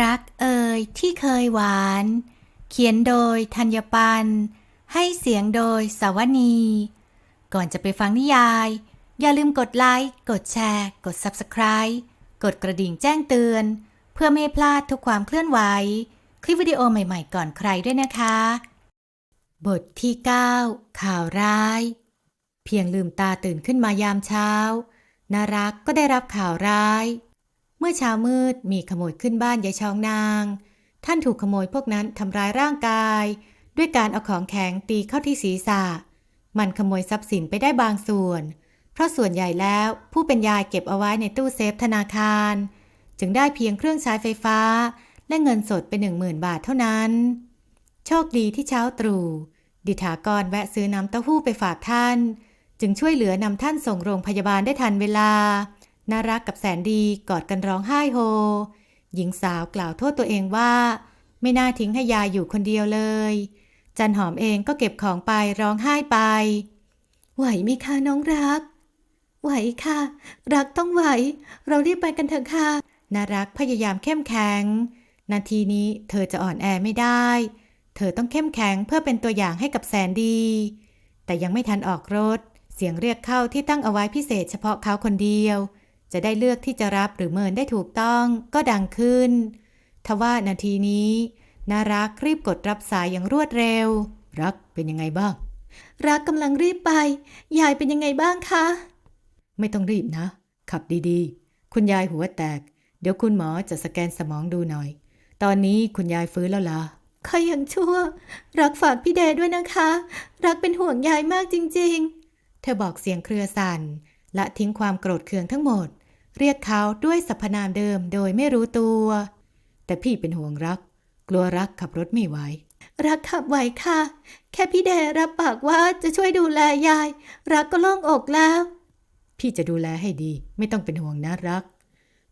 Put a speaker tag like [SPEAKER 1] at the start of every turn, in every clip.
[SPEAKER 1] รักเอ่ยที่เคยหวาน เขียนโดยธัญปัน ให้เสียงโดยสวนี ก่อนจะไปฟังนิยาย อย่าลืมกดไลค์ กดแชร์ กด Subscribe กดกระดิ่งแจ้งเตือน เพื่อไม่พลาดทุกความเคลื่อนไหว คลิปวิดีโอใหม่ๆก่อนใครด้วยนะคะ บทที่ 9 ข่าวร้าย เพียงลืมตาตื่นขึ้นมายามเช้านารักก็ได้รับข่าวร้าย เมื่อเช้ามืดมีขโมยขึ้นบ้านยายชองนาง ท่านถูกขโมยพวกนั้นทำร้ายร่างกาย ด้วยการเอาของแข็งตีเข้าที่ศีรษะ มันขโมยทรัพย์สินไปได้บางส่วน เพราะส่วนใหญ่แล้วผู้เป็นยายเก็บเอาไว้ในตู้เซฟธนาคาร จึงได้เพียงเครื่องใช้ไฟฟ้า และเงินสดไปหนึ่งหมื่นบาทเท่านั้น โชคดีที่เช้าตรู่ดิถากรแวะซื้อน้ำเต้าหู้ไปฝากท่าน จึงช่วยเหลือนำท่านส่งโรงพยาบาลได้ทันเวลา น่ารักกับแสนดีกอดกันร้องไห้โฮ หญิงสาวกล่าวโทษตัวเองว่า ไม่น่าทิ้งให้ยายอยู่คนเดียวเลย จันหอมเองก็เก็บของไปร้องไห้ไป ไหวไหมคะน้องรัก ไหวค่ะ รักต้องไหว เรารีบไปกันเถอะค่ะนารักพยายามเข้มแข็ง นาทีนี้เธอจะอ่อนแอไม่ได้ เธอต้องเข้มแข็งเพื่อเป็นตัวอย่างให้กับแสนดี แต่ยังไม่ทันออกรถ เสียงเรียกเข้าที่ตั้งเอาไว้พิเศษเฉพาะเขาคนเดียว จะได้เลือกที่จะรับหรือเมินได้ถูกต้องก็ดังขึ้น ทว่านาทีนี้นารักรีบกดรับสายอย่างรวดเร็ว รักเป็นยังไงบ้าง รักกำลังรีบไป ยายเป็นยังไงบ้างคะ ไม่ต้องรีบนะ ขับดีๆ คุณยายหัวแตก เดี๋ยวคุณหมอจะสแกนสมองดูหน่อย ตอนนี้คุณยายฟื้นแล้วล่ะขอยังชั่ว รักฝากพี่เดด้วยนะคะ รักเป็นห่วงยายมากจริงๆ เธอบอกเสียงเครือสั่น และทิ้งความโกรธเคืองทั้งหมด เรียกเขาด้วยสรรพนามเดิมโดยไม่รู้ตัว แต่พี่เป็นห่วงรัก กลัวรักขับรถไม่ไหวรักขับไหวค่ะ แค่พี่เดรับปากว่าจะช่วยดูแลยาย รักก็โล่งอกแล้ว พี่จะดูแลให้ดี ไม่ต้องเป็นห่วงนะรัก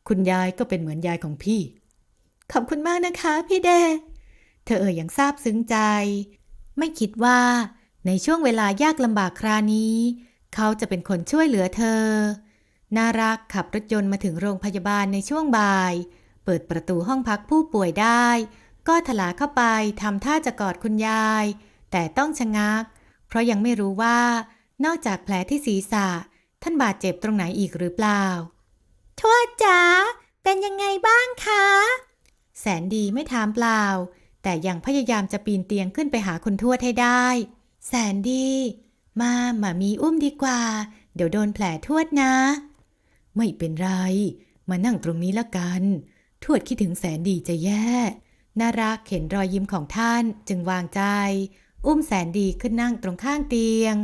[SPEAKER 1] คุณยายก็เป็นเหมือนยายของพี่ ขอบคุณมากนะคะพี่เดเธอเอ่ยอย่างซาบซึ้งใจ ไม่คิดว่าในช่วงเวลายากลำบากครานี้ เขาจะเป็นคนช่วยเหลือเธอ น่ารักขับรถยนต์มาถึงโรงพยาบาลในช่วงบ่าย เปิดประตูห้องพักผู้ป่วยได้ ก็ถลาเข้าไปทำท่าจะกอดคุณยาย แต่ต้องชะงัก เพราะยังไม่รู้ว่า นอกจากแผลที่ศีรษะ ท่านบาดเจ็บตรงไหนอีกหรือเปล่า ทวดจ๋าเป็นยังไงบ้างคะ แสนดีไม่ถามเปล่า แต่ยังพยายามจะปีนเตียงขึ้นไปหาคุณทวดให้ได้ แสนดี มาหมามีอุ้มดีกว่า เดี๋ยวโดนแผลทวดนะ ไม่เป็นไร มานั่งตรงนี้ละกัน ทวดคิดถึงแสนดีจะแย่ น่ารักเห็นรอยยิ้มของท่านจึงวางใจ อุ้มแสนดีขึ้นนั่งตรงข้างเตียง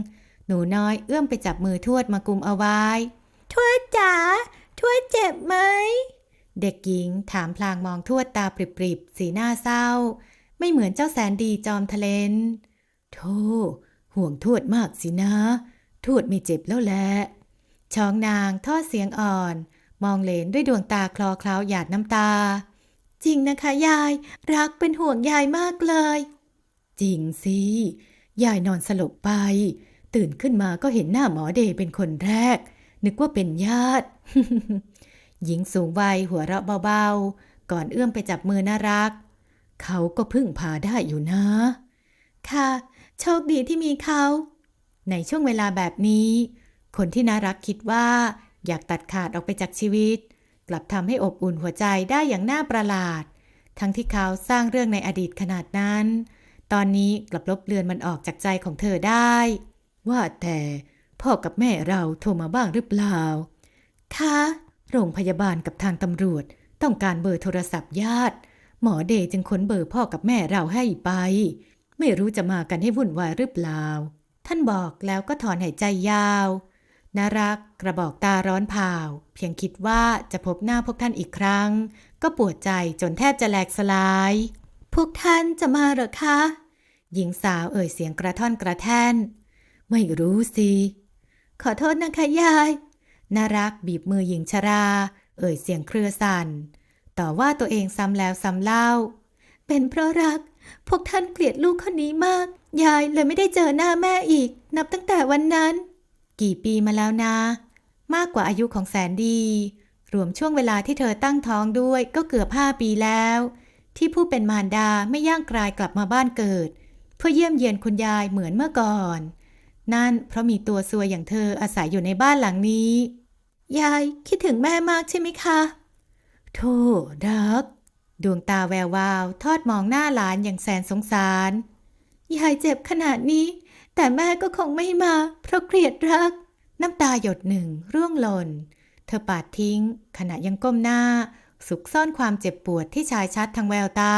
[SPEAKER 1] หนูน้อยเอื้อมไปจับมือทวดมากุมเอาไว้ ทวดจ๋า ทวดเจ็บไหม เด็กหญิงถามพลางมองทวดตาปริบๆ สีหน้าเศร้า ไม่เหมือนเจ้าแสนดีจอมทะเลนโธ่ ห่วงทวดมากสินะ ทวดไม่เจ็บแล้วแหละช้องนางทอดเสียงอ่อน มองเหลนด้วยดวงตาคลอเคล้าหยาดน้ำตา จริงนะคะยาย รักเป็นห่วงยายมากเลย จริงสิ ยายนอนสลบไป ตื่นขึ้นมาก็เห็นหน้าหมอเดย์เป็นคนแรก นึกว่าเป็นญาติ หญิงสูงวัยหัวเราะเบาๆ ก่อนเอื้อมไปจับมือน่ารัก เขาก็พึ่งพาได้อยู่นะ ค่ะ โชคดีที่มีเขา ในช่วงเวลาแบบนี้ คนที่น่ารักคิดว่า อยากตัดขาดออกไปจากชีวิต กลับทำให้อบอุ่นหัวใจได้อย่างน่าประหลาด ทั้งที่เขาสร้างเรื่องในอดีตขนาดนั้น ตอนนี้กลับลบเลือนมันออกจากใจของเธอได้ ว่าแต่พ่อกับแม่เราโทรมาบ้างหรือเปล่า คะโรงพยาบาลกับทางตำรวจ ต้องการเบอร์โทรศัพท์ญาติ หมอเดย์จึงค้นเบอร์พ่อกับแม่เราให้ไป ไม่รู้จะมากันให้วุ่นวายหรือเปล่า ท่านบอกแล้วก็ถอนหายใจยาวน่ารักกระบอกตาร้อนเผาเพียงคิดว่าจะพบหน้าพวกท่านอีกครั้ง ก็ปวดใจจนแทบจะแหลกสลาย พวกท่านจะมาหรอคะ หญิงสาวเอ่ยเสียงกระท่อนกระแท่น ไม่รู้สิ ขอโทษนะคะยายน่ารักบีบมือหญิงชรา เอ่ยเสียงเครือสั่น ต่อว่าตัวเองซ้ำแล้วซ้ำเล่า เป็นเพราะรัก พวกท่านเกลียดลูกคนนี้มาก ยายเลยไม่ได้เจอหน้าแม่อีก นับตั้งแต่วันนั้น กี่ปีมาแล้วนะ มากกว่าอายุของแสนดี รวมช่วงเวลาที่เธอตั้งท้องด้วยก็เกือบห้าปีแล้ว ที่ผู้เป็นมารดาไม่ย่างกรายกลับมาบ้านเกิด เพื่อเยี่ยมเยียนคุณยายเหมือนเมื่อก่อน นั่นเพราะมีตัวซวยอย่างเธออาศัยอยู่ในบ้านหลังนี้ ยายคิดถึงแม่มากใช่ไหมคะโธ่รัก ดวงตาแวววาว ทอดมองหน้าหลานอย่างแสนสงสาร ยายเจ็บขนาดนี้ แต่แม่ก็คงไม่มา เพราะเกลียดรัก น้ำตาหยดหนึ่งร่วงหล่น เธอปาดทิ้ง ขณะยังก้มหน้า สุกซ่อนความเจ็บปวดที่ชายชัดทางแววตา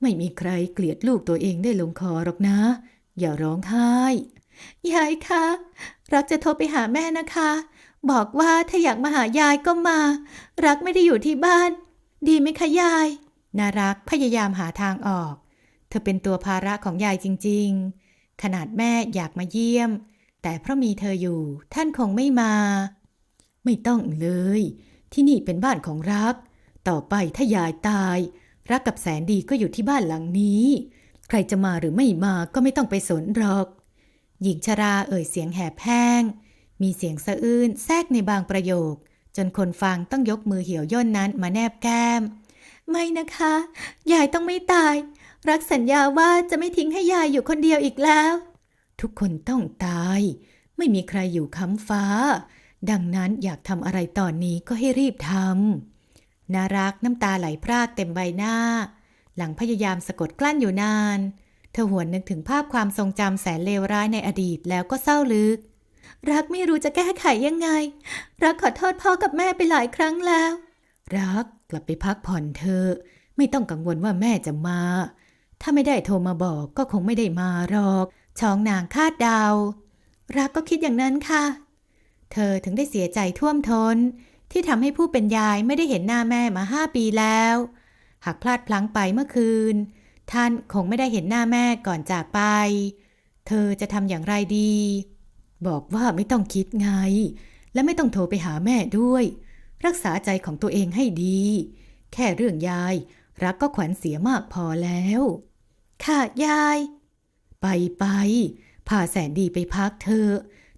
[SPEAKER 1] ไม่มีใครเกลียดลูกตัวเองได้ลงคอหรอกนะ อย่าร้องไห้ ยายคะ รักจะโทรไปหาแม่นะคะ บอกว่าถ้าอยากมาหายายก็มา รักไม่ได้อยู่ที่บ้าน ดีไหมคะยาย นารักพยายามหาทางออก เธอเป็นตัวภาระของยายจริง ๆ ขนาดแม่อยากมาเยี่ยม แต่เพราะมีเธออยู่ ท่านคงไม่มา ไม่ต้องเลย ที่นี่เป็นบ้านของรัก ต่อไปถ้ายายตาย รักกับแสนดีก็อยู่ที่บ้านหลังนี้ ใครจะมาหรือไม่มาก็ไม่ต้องไปสนหรอก หญิงชราเอ่ยเสียงแหบแห้ง มีเสียงสะอื้นแทรกในบางประโยค จนคนฟังต้องยกมือเหี่ยวย่นนั้นมาแนบแก้ม ไม่นะคะ ยายต้องไม่ตาย รักสัญญาว่าจะไม่ทิ้งให้ยายอยู่คนเดียวอีกแล้ว ทุกคนต้องตาย ไม่มีใครอยู่ค้ำฟ้า ดังนั้นอยากทำอะไรตอนนี้ก็ให้รีบทำนารักน้ำตาไหลพรากเต็มใบหน้า หลังพยายามสะกดกลั้นอยู่นาน เธอหวนนึกถึงภาพความทรงจำแสนเลวร้ายในอดีตแล้วก็เศร้าลึก รักไม่รู้จะแก้ไขยังไง รักขอโทษพ่อกับแม่ไปหลายครั้งแล้ว รัก กลับไปพักผ่อนเถอะไม่ต้องกังวลว่าแม่จะมา ถ้าไม่ได้โทรมาบอกก็คงไม่ได้มาหรอกช้องนางคาดเดารักก็คิดอย่างนั้นค่ะ เธอถึงได้เสียใจท่วมทน้น ที่ทำให้ผู้เป็นยายไม่ได้เห็นหน้าแม่มาห้าปีแล้ว หากพลาดพลั้งไปเมื่อคืน ท่านคงไม่ได้เห็นหน้าแม่ก่อนจากไป เธอจะทำอย่างไรดี บอกว่าไม่ต้องคิดไง และไม่ต้องโทรไปหาแม่ด้วย รักษาใจของตัวเองให้ดี แค่เรื่องยาย รักก็ขวัญเสียมากพอแล้ว ค่ะยาย ไปไปพาแสนดีไปพักเธอ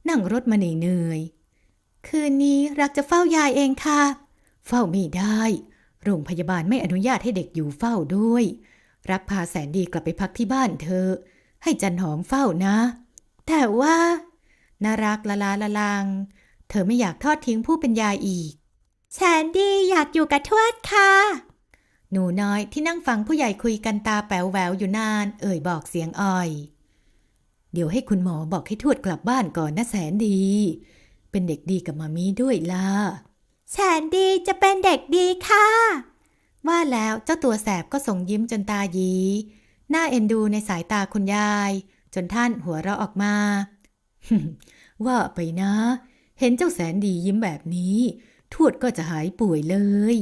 [SPEAKER 1] นั่งรถมาเหนื่อยๆคืนนี้รักจะเฝ้ายายเองค่ะ เฝ้าไม่ได้ โรงพยาบาลไม่อนุญาตให้เด็กอยู่เฝ้าด้วย รักพาแสนดีกลับไปพักที่บ้านเธอ ให้จันหอมเฝ้านะ แต่ว่านารักละลาละลัง เธอไม่อยากทอดทิ้งผู้เป็นยายอีก แสนดีอยากอยู่กับทวดค่ะ หนูน้อยที่นั่งฟังผู้ใหญ่คุยกันตาแป๋วแหววอยู่นาน เอ่ยบอกเสียงอ่อย เดี๋ยวให้คุณหมอบอกให้ทวดกลับบ้านก่อนนะแสนดี เป็นเด็กดีกับมามีด้วยล่ะ แสนดีจะเป็นเด็กดีค่ะ ว่าแล้วเจ้าตัวแสบก็ส่งยิ้มจนตาหยี หน้าเอ็นดูในสายตาคุณยาย จนท่านหัวเราะออกมาว่าไปนะ เห็นเจ้าแสนดียิ้มแบบนี้ ทวดก็จะหายป่วยเลย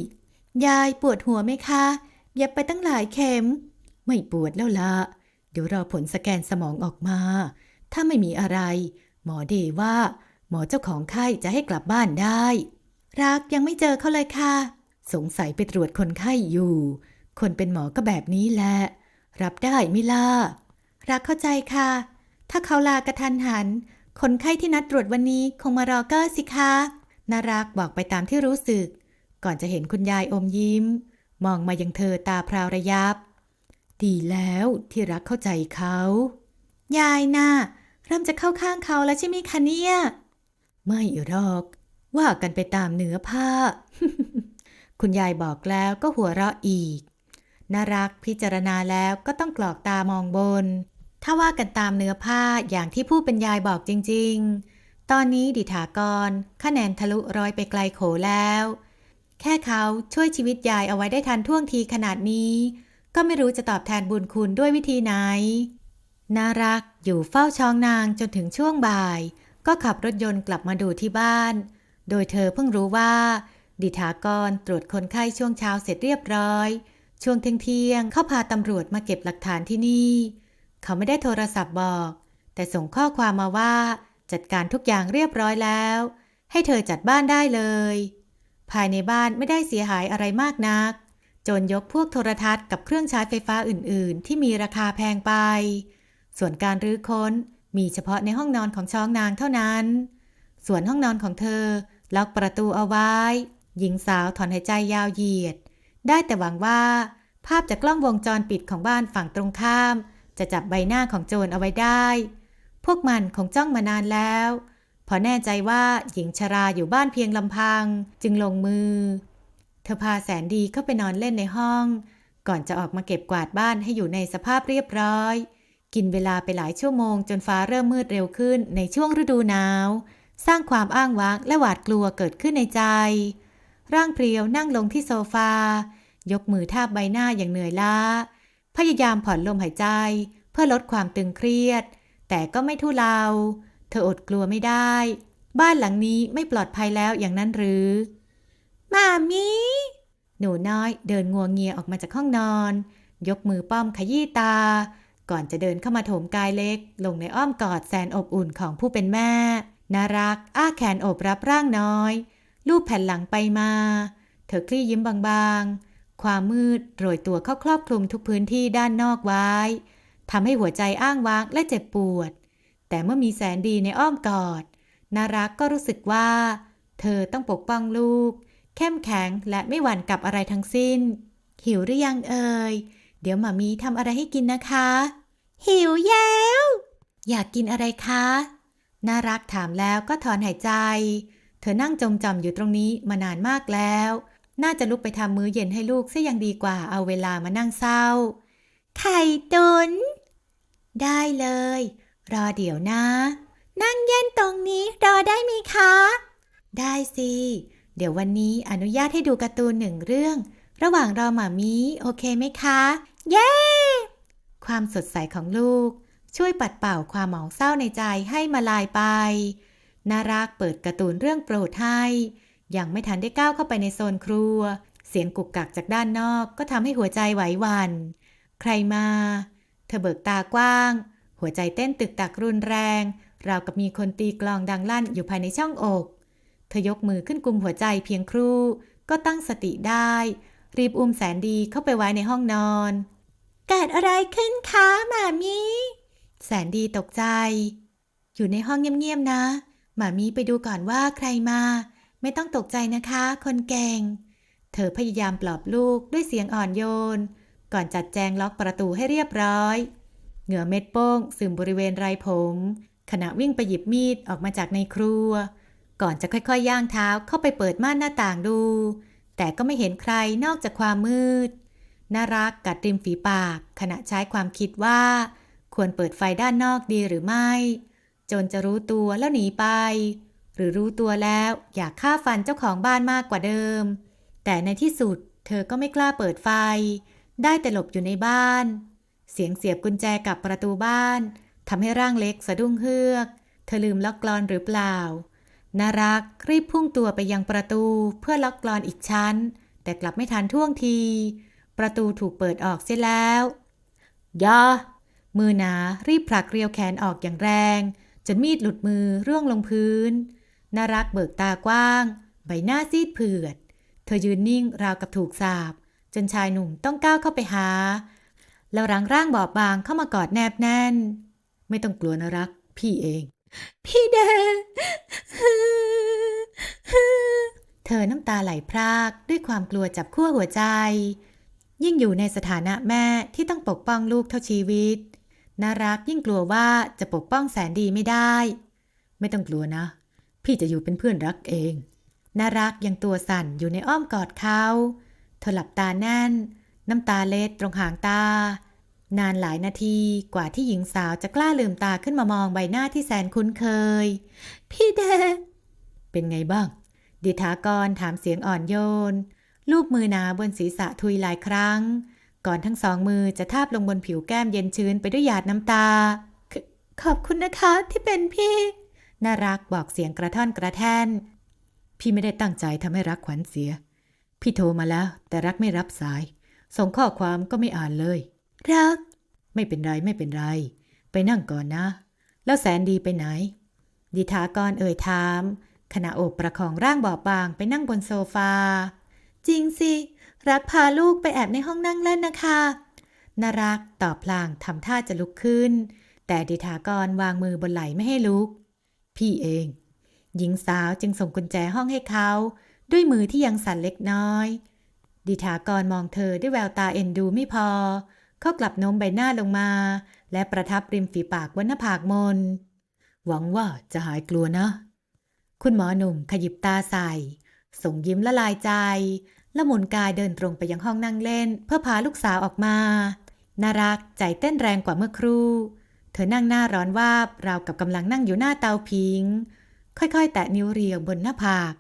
[SPEAKER 1] ยายปวดหัวไหมคะเย็บไปตั้งหลายเข็ม ไม่ปวดแล้วละเดี๋ยวรอผลสแกนสมองออกมา ถ้าไม่มีอะไร หมอเดว่า หมอเจ้าของไข้จะให้กลับบ้านได้ รักยังไม่เจอเขาเลยค่ะ สงสัยไปตรวจคนไข้อยู่ คนเป็นหมอก็แบบนี้แหละ รับได้ไม่ล่ะ รักเข้าใจค่ะ ถ้าเขาลากระทันหัน คนไข้ที่นัดตรวจวันนี้คงมารอเกอร์สิคะ น่ารักบอกไปตามที่รู้สึก ก่อนจะเห็นคุณยายอมยิ้ม มองมายังเธอตาพราวระยับ ดีแล้วที่รักเข้าใจเขา ยายน่ะเริ่มจะเข้าข้างเขาแล้วใช่ไหมคะเนี่ย ไม่หรอก ว่ากันไปตามเนื้อผ้า คุณยายบอกแล้วก็หัวเราะอีก น่ารักพิจารณาแล้วก็ต้องกรอกตามองบน ถ้าว่ากันตามเนื้อผ้าอย่างที่ผู้เป็นยายบอกจริง ๆ ตอนนี้ดิถากรคะแนนทะลุร้อยไปไกลโขแล้ว แค่เขาช่วยชีวิตยายเอาไว้ได้ทันท่วงทีขนาดนี้ ก็ไม่รู้จะตอบแทนบุญคุณด้วยวิธีไหนน่ารักอยู่เฝ้าช้องนางจนถึงช่วงบ่าย ก็ขับรถยนต์กลับมาดูที่บ้าน โดยเธอเพิ่งรู้ว่า ดิถากรตรวจคนไข้ช่วงเช้าเสร็จเรียบร้อย ช่วงเที่ยงเขาพาตำรวจมาเก็บหลักฐานที่นี่ เขาไม่ได้โทรศัพท์บอก แต่ส่งข้อความมาว่า จัดการทุกอย่างเรียบร้อยแล้ว ให้เธอจัดบ้านได้เลย ภายในบ้านไม่ได้เสียหายอะไรมากนัก จนยกพวกโทรทัศน์กับเครื่องใช้ไฟฟ้าอื่น ๆ ที่มีราคาแพงไป ส่วนการรื้อค้นมีเฉพาะในห้องนอนของช้องนางเท่านั้น ส่วนห้องนอนของเธอล็อกประตูเอาไว้ หญิงสาวถอนหายใจยาวเหยียด ได้แต่หวังว่า ภาพจากกล้องวงจรปิดของบ้านฝั่งตรงข้าม จะจับใบหน้าของโจรเอาไว้ได้ พวกมันคงจ้องมานานแล้ว พอแน่ใจว่าหญิงชราอยู่บ้านเพียงลำพังจึงลงมือ เธอพาแสนดีเข้าไปนอนเล่นในห้อง ก่อนจะออกมาเก็บกวาดบ้านให้อยู่ในสภาพเรียบร้อย กินเวลาไปหลายชั่วโมงจนฟ้าเริ่มมืดเร็วขึ้นในช่วงฤดูหนาว สร้างความอ้างว้างและหวาดกลัวเกิดขึ้นในใจ ร่างเพรียวนั่งลงที่โซฟายกมือทาบใบหน้าอย่างเหนื่อยล้า พยายามผ่อนลมหายใจ เพื่อลดความตึงเครียด แต่ก็ไม่ทุเลา เธออดกลัวไม่ได้ บ้านหลังนี้ไม่ปลอดภัยแล้วอย่างนั้นหรือมามีหนูน้อยเดินงัวงเงียออกมาจากห้องนอน ยกมือป้อมขยี้ตา ก่อนจะเดินเข้ามาโถมกายเล็ก ลงในอ้อมกอดแสนอบอุ่นของผู้เป็นแม่น่ารัก อ้าแขนโอบรับร่างน้อย ลูบแผ่นหลังไปมา เธอคลี่ยิ้มบางๆ ความมืดโรยตัวเข้าครอบคลุมทุกพื้นที่ด้านนอกไว้ ทำให้หัวใจอ้างว้างและเจ็บปวด แต่เมื่อมีแสนดีในอ้อมกอด นารักก็รู้สึกว่า เธอต้องปกป้องลูก เข้มแข็งและไม่หวั่นกับอะไรทั้งสิ้น หิวหรือยังเอ่ย เดี๋ยวหมามีทำอะไรให้กินนะคะ หิวแล้ว อยากกินอะไรคะ น่ารักถามแล้วก็ถอนหายใจ เธอนั่งจมจำอยู่ตรงนี้มานานมากแล้ว น่าจะลุกไปทำมื้อเย็นให้ลูกซะยังดีกว่าเอาเวลามานั่งเศร้า ไข่ตุ๋น ได้เลย รอเดี๋ยวนะ นั่งเย็นตรงนี้รอได้ไหมคะ ได้สิ เดี๋ยววันนี้อนุญาตให้ดูการ์ตูนหนึ่งเรื่อง ระหว่างรอหมามีโอเคไหมคะ เย้ ความสดใสของลูก ช่วยปัดเป่าความหมองเศร้าในใจให้มาลายไป นารักเปิดการ์ตูนเรื่องโปรดให้ ยังไม่ทันได้ก้าวเข้าไปในโซนครัว เสียงกุกกักจากด้านนอกก็ทำให้หัวใจไหวหวั่นใครมา เธอเบิกตากว้าง หัวใจเต้นตึกตักรุนแรง ราวกับมีคนตีกลองดังลั่นอยู่ภายในช่องอก เธอยกมือขึ้นกุมหัวใจเพียงครู่ ก็ตั้งสติได้ รีบอุ้มแสนดีเข้าไปไว้ในห้องนอน เกิดอะไรขึ้นคะหมามีแสนดีตกใจ อยู่ในห้องเงียบๆนะ หมามีไปดูก่อนว่าใครมา ไม่ต้องตกใจนะคะ คนเก่ง เธอพยายามปลอบลูกด้วยเสียงอ่อนโยน ก่อนจัดแจงล็อกประตูให้เรียบร้อย เหงื่อเม็ดโป้งซึมบริเวณไรผม ขณะวิ่งไปหยิบมีดออกมาจากในครัว ก่อนจะค่อยๆย่างเท้าเข้าไปเปิดม่านหน้าต่างดู แต่ก็ไม่เห็นใครนอกจากความมืด น่ารักกัดริมฝีปาก ขณะใช้ความคิดว่า ควรเปิดไฟด้านนอกดีหรือไม่ จนจะรู้ตัวแล้วหนีไป หรือรู้ตัวแล้วอยากฆ่าฟันเจ้าของบ้านมากกว่าเดิม แต่ในที่สุดเธอก็ไม่กล้าเปิดไฟ ได้แต่หลบอยู่ในบ้าน เสียงเสียบกุญแจกับประตูบ้านทำให้ร่างเล็กสะดุ้งเฮือก เธอลืมล็อกกลอนหรือเปล่านารักรีบพุ่งตัวไปยังประตูเพื่อล็อกกลอนอีกชั้น แต่กลับไม่ทันท่วงที ประตูถูกเปิดออกเสียแล้วยามือหนารีบผลักเรียวแขนออกอย่างแรง จนมีดหลุดมือร่วงลงพื้นนารักเบิกตากว้าง ใบหน้าซีดเผือด เธอยืนนิ่งราวกับถูกสาบ จนชายหนุ่มต้องก้าวเข้าไปหา แล้วรังร่างบอบบางเข้ามากอดแนบแน่น ไม่ต้องกลัวนะรัก พี่เอง พี่แดงเธอน้ำตาไหลพรากด้วยความกลัวจับขั้วหัวใจ ยิ่งอยู่ในสถานะแม่ที่ต้องปกป้องลูกเท่าชีวิตนารักยิ่งกลัวว่าจะปกป้องแสนดีไม่ได้ ไม่ต้องกลัวนะ พี่จะอยู่เป็นเพื่อนรักเองนารักยังตัวสั่นอยู่ในอ้อมกอดเขา ธอหลับตาแน่น น้ำตาเล็ดตรงหางตา นานหลายนาทีกว่าที่หญิงสาวจะกล้าลืมตาขึ้นมามองใบหน้าที่แสนคุ้นเคย พี่แดเป็นไงบ้าง ดิษากรถามเสียงอ่อนโยน ลูบมือหนาบนศีรษะทุยหลายครั้ง ก่อนทั้งสองมือจะทาบลงบนผิวแก้มเย็นชื้นไปด้วยหยาดน้ำตาขขอบคุณนะคะที่เป็นพี่ น่ารักบอกเสียงกระท่อนกระแท่น พี่ไม่ได้ตั้งใจทำให้รักขวัญเสีย พี่โทรมาแล้ว แต่รักไม่รับสาย ส่งข้อความก็ไม่อ่านเลย รัก ไม่เป็นไรไม่เป็นไร ไปนั่งก่อนนะ แล้วแสนดีไปไหน ดิทากรเอ่ยถาม ขณะโอบประคองร่างบอบบางไปนั่งบนโซฟา จริงสิ รักพาลูกไปแอบในห้องนั่งเล่นนะคะนารักตอบพลางทำท่าจะลุกขึ้น แต่ดิทากรวางมือบนไหล่ไม่ให้ลุก พี่เอง หญิงสาวจึงส่งกุญแจห้องให้เขา ด้วยมือที่ยังสั่นเล็กน้อย ดิถากรมองเธอด้วยแววตาเอ็นดูไม่พอ เขากลับโน้มใบหน้าลงมา และประทับริมฝีปากบนหน้าผากมน หวังว่าจะหายกลัวนะ คุณหมอหนุ่มขยิบตาใส่ ส่งยิ้มละลายใจ และหมุนกายเดินตรงไปยังห้องนั่งเล่น เพื่อพาลูกสาวออกมา น่ารักใจเต้นแรงกว่าเมื่อครู่ เธอนั่งหน้าร้อนวาบราวกับกำลังนั่งอยู่หน้าเตาผิง ค่อยๆ แตะนิ้วเรียวบนหน้าผาก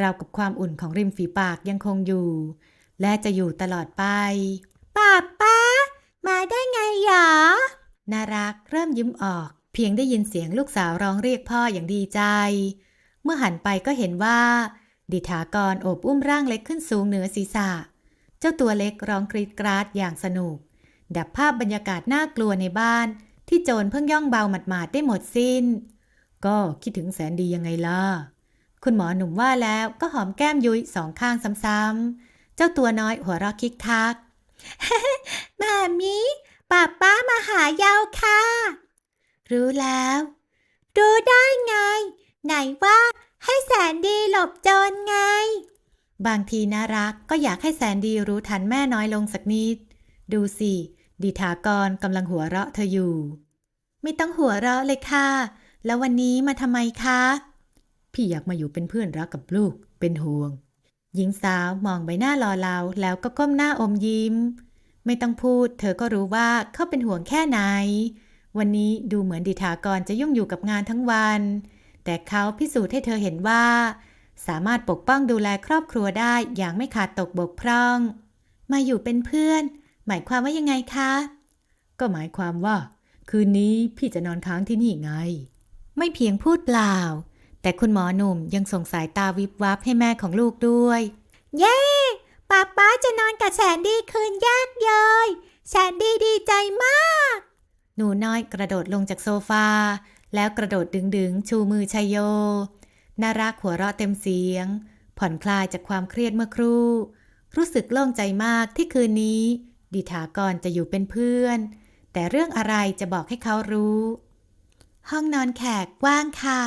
[SPEAKER 1] ราวกับความอุ่นของริมฝีปากยังคงอยู่ และจะอยู่ตลอดไปป้าป้า มาได้ไงหรอน่ารักเริ่มยิ้มออก เพียงได้ยินเสียงลูกสาวร้องเรียกพ่ออย่างดีใจ เมื่อหันไปก็เห็นว่า ดิถากรโอบอุ้มร่างเล็กขึ้นสูงเหนือศีรษะ เจ้าตัวเล็กร้องกรีดกราดอย่างสนุก ดับภาพบรรยากาศน่ากลัวในบ้าน ที่โจรเพิ่งย่องเบาหมาดๆได้หมดสิ้น ก็คิดถึงแสนดียังไงล่ะ คุณหมอหนุ่มว่าแล้วก็หอมแก้มยุ้ยสองข้างซ้ำๆ เจ้าตัวน้อยหัวเราะคิกคักมามีป้าป้ามาหายาวค่ะ รู้แล้ว รู้ได้ไง ไหนว่าให้แสนดีหลบโจรไง บางทีน่ารักก็อยากให้แสนดีรู้ทันแม่น้อยลงสักนิด ดูสิ ดิถากรกำลังหัวเราะเธออยู่ ไม่ต้องหัวเราะเลยค่ะ แล้ววันนี้มาทำไมคะ พี่อยากมาอยู่เป็นเพื่อนรักกับลูก เป็นห่วง หญิงสาวมองใบหน้าลอเลาแล้วก็ก้มหน้าอมยิ้ม ไม่ต้องพูด เธอก็รู้ว่าเขาเป็นห่วงแค่ไหน วันนี้ดูเหมือนดิถากรจะยุ่งอยู่กับงานทั้งวัน แต่เขาพิสูจน์ให้เธอเห็นว่า สามารถปกป้องดูแลครอบครัวได้อย่างไม่ขาดตกบกพร่อง มาอยู่เป็นเพื่อน หมายความว่ายังไงคะ ก็หมายความว่า คืนนี้พี่จะนอนค้างที่นี่ไง ไม่เพียงพูดเปล่า แต่คุณหมอหนุ่มยังส่งสายตาวิบวับให้แม่ของลูกด้วย เย้ป้าป้าจะนอนกับแสนดีคืนแยกเยยแสนดีดีใจมาก หนูน้อยกระโดดลงจากโซฟา แล้วกระโดดดึงๆชูมือชัยโย น่ารักหัวเราะเต็มเสียง ผ่อนคลายจากความเครียดเมื่อครู่ รู้สึกโล่งใจมากที่คืนนี้ ดิถากรจะอยู่เป็นเพื่อน แต่เรื่องอะไรจะบอกให้เขารู้ ห้องนอนแขกว่างค่ะ